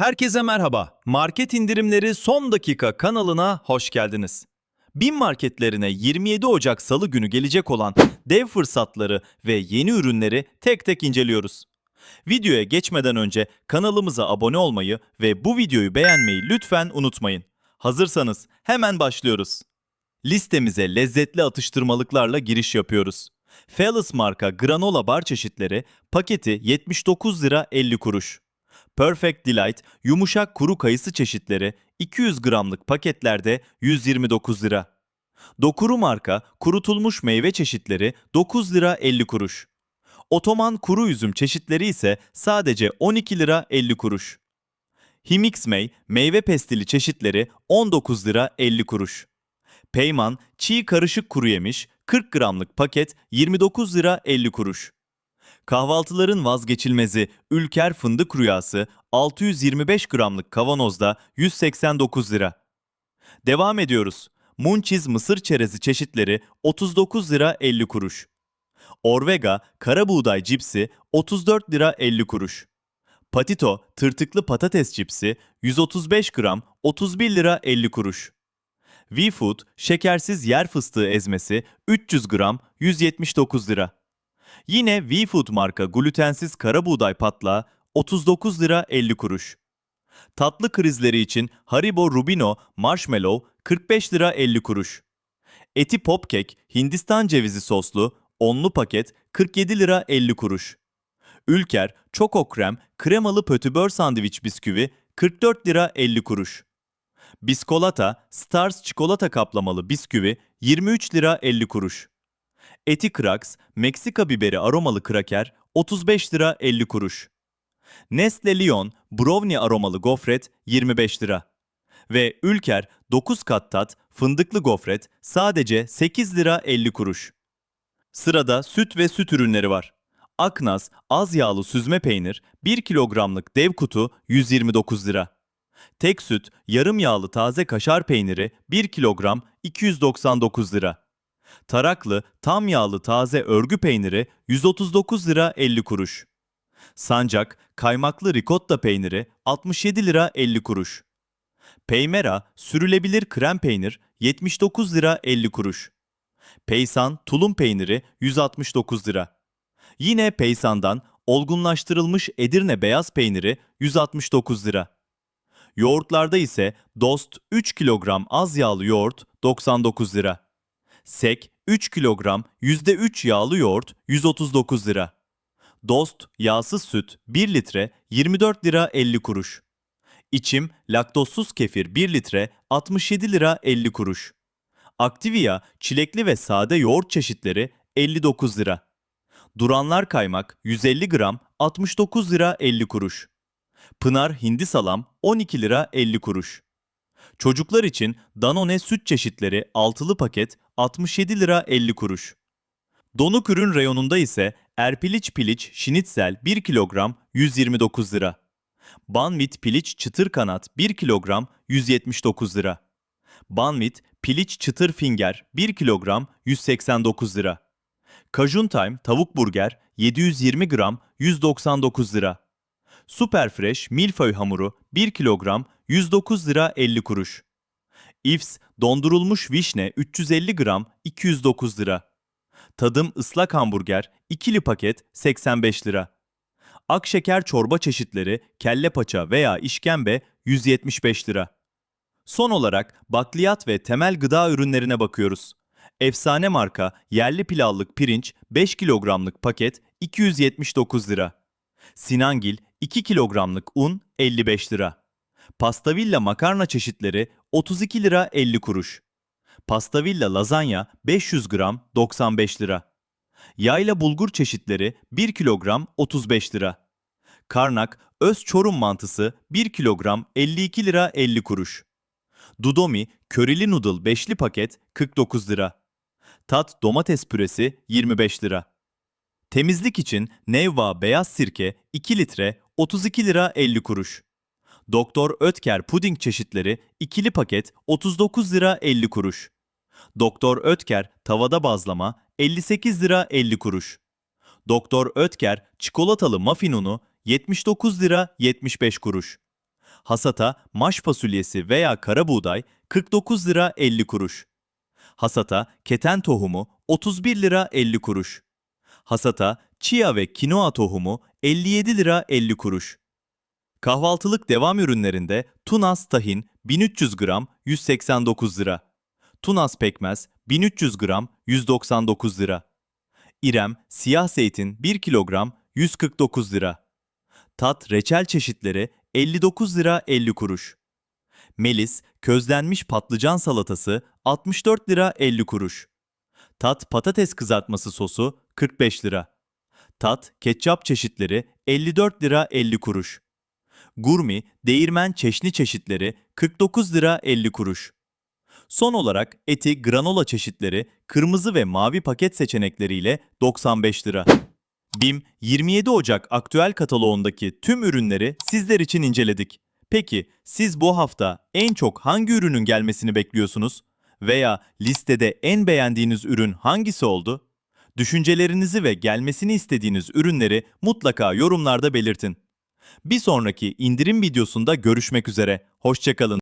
Herkese merhaba. Market indirimleri son dakika kanalına hoş geldiniz. Bin marketlerine 27 Ocak Salı günü gelecek olan dev fırsatları ve yeni ürünleri tek tek inceliyoruz. Videoya geçmeden önce kanalımıza abone olmayı ve bu videoyu beğenmeyi lütfen unutmayın. Hazırsanız hemen başlıyoruz. Listemize lezzetli atıştırmalıklarla giriş yapıyoruz. Felix marka granola bar çeşitleri paketi 79 lira 50 kuruş. Perfect Delight yumuşak kuru kayısı çeşitleri 200 gramlık paketlerde 129 lira. Dokuru marka kurutulmuş meyve çeşitleri 9 lira 50 kuruş. Otoman kuru üzüm çeşitleri ise sadece 12 lira 50 kuruş. Himixmey meyve pestili çeşitleri 19 lira 50 kuruş. Peyman çiğ karışık kuru yemiş 40 gramlık paket 29 lira 50 kuruş. Kahvaltıların vazgeçilmezi Ülker fındık rüyası 625 gramlık kavanozda 189 lira. Devam ediyoruz. Munchiz mısır çerezi çeşitleri 39 lira 50 kuruş. Orvega kara buğday cipsi 34 lira 50 kuruş. Patito tırtıklı patates cipsi 135 gram 31 lira 50 kuruş. V-Food şekersiz yer fıstığı ezmesi 300 gram 179 lira. Yine V-Food marka glutensiz kara buğday patlağı 39 lira 50 kuruş. Tatlı krizleri için Haribo Rubino Marshmallow 45 lira 50 kuruş. Eti Popkek Hindistan cevizi soslu onlu paket 47 lira 50 kuruş. Ülker Choco Krem kremalı pötibör sandviç bisküvi 44 lira 50 kuruş. Biskolata Stars çikolata kaplamalı bisküvi 23 lira 50 kuruş. Eti Krax, Meksika biberi aromalı kraker 35 lira 50 kuruş. Nestle Lion brownie aromalı gofret 25 lira. Ve Ülker 9 kat tat fındıklı gofret sadece 8 lira 50 kuruş. Sırada süt ve süt ürünleri var. Aknaz az yağlı süzme peynir 1 kilogramlık dev kutu 129 lira. Tek süt yarım yağlı taze kaşar peyniri 1 kilogram 299 lira. Taraklı tam yağlı taze örgü peyniri 139 lira 50 kuruş. Sancak kaymaklı ricotta peyniri 67 lira 50 kuruş. Peymera sürülebilir krem peynir 79 lira 50 kuruş. Peysan tulum peyniri 169 lira. Yine Peysan'dan olgunlaştırılmış Edirne beyaz peyniri 169 lira. Yoğurtlarda ise Dost 3 kilogram az yağlı yoğurt 99 lira. Sek 3 kilogram %3 yağlı yoğurt 139 lira. Dost yağsız süt 1 litre 24 lira 50 kuruş. İçim laktozsuz kefir 1 litre 67 lira 50 kuruş. Activia çilekli ve sade yoğurt çeşitleri 59 lira. Duranlar kaymak 150 gram 69 lira 50 kuruş. Pınar hindi salam 12 lira 50 kuruş. Çocuklar için Danone süt çeşitleri altılı paket 67 lira 50 kuruş. Donuk ürün reyonunda ise Erpiliç piliç şinitzel 1 kilogram 129 lira. Banvit piliç çıtır kanat 1 kilogram 179 lira. Banvit piliç çıtır finger 1 kilogram 189 lira. Cajun Time tavuk burger 720 gram 199 lira. Superfresh milföy hamuru 1 kilogram 109 lira 50 kuruş. Ifs dondurulmuş vişne 350 gram 209 lira. Tadım ıslak hamburger ikili paket 85 lira. Akşeker çorba çeşitleri kelle paça veya işkembe 175 lira. Son olarak bakliyat ve temel gıda ürünlerine bakıyoruz. Efsane marka yerli pilavlık pirinç 5 kilogramlık paket 279 lira. Sinangil 2 kilogramlık un 55 lira. Pastavilla makarna çeşitleri 32 lira 50 kuruş. Pastavilla lazanya 500 gram 95 lira. Yayla bulgur çeşitleri 1 kilogram 35 lira. Karnak öz çorum mantısı 1 kilogram 52 lira 50 kuruş. Dudomi körili noodle beşli paket 49 lira. Tat domates püresi 25 lira. Temizlik için Nevva beyaz sirke 2 litre 32 lira 50 kuruş. Doktor Ötker puding çeşitleri ikili paket 39 lira 50 kuruş. Doktor Ötker tavada bazlama 58 lira 50 kuruş. Doktor Ötker çikolatalı muffin unu 79 lira 75 kuruş. Hasata maş fasulyesi veya kara buğday 49 lira 50 kuruş. Hasata keten tohumu 31 lira 50 kuruş. Hasata chia ve kinoa tohumu 57 lira 50 kuruş. Kahvaltılık devam ürünlerinde Tunas tahin 1300 gram 189 lira. Tunas pekmez 1300 gram 199 lira. İrem siyah zeytin 1 kilogram 149 lira. Tat reçel çeşitleri 59 lira 50 kuruş. Melis közlenmiş patlıcan salatası 64 lira 50 kuruş. Tat patates kızartması sosu 45 lira. Tat ketçap çeşitleri 54 lira 50 kuruş. Gurmi değirmen çeşni çeşitleri 49 lira 50 kuruş. Son olarak eti granola çeşitleri kırmızı ve mavi paket seçenekleriyle 95 lira. BİM 27 Ocak aktüel kataloğundaki tüm ürünleri sizler için inceledik. Peki siz bu hafta en çok hangi ürünün gelmesini bekliyorsunuz? Veya listede en beğendiğiniz ürün hangisi oldu? Düşüncelerinizi ve gelmesini istediğiniz ürünleri mutlaka yorumlarda belirtin. Bir sonraki indirim videosunda görüşmek üzere. Hoşçakalın.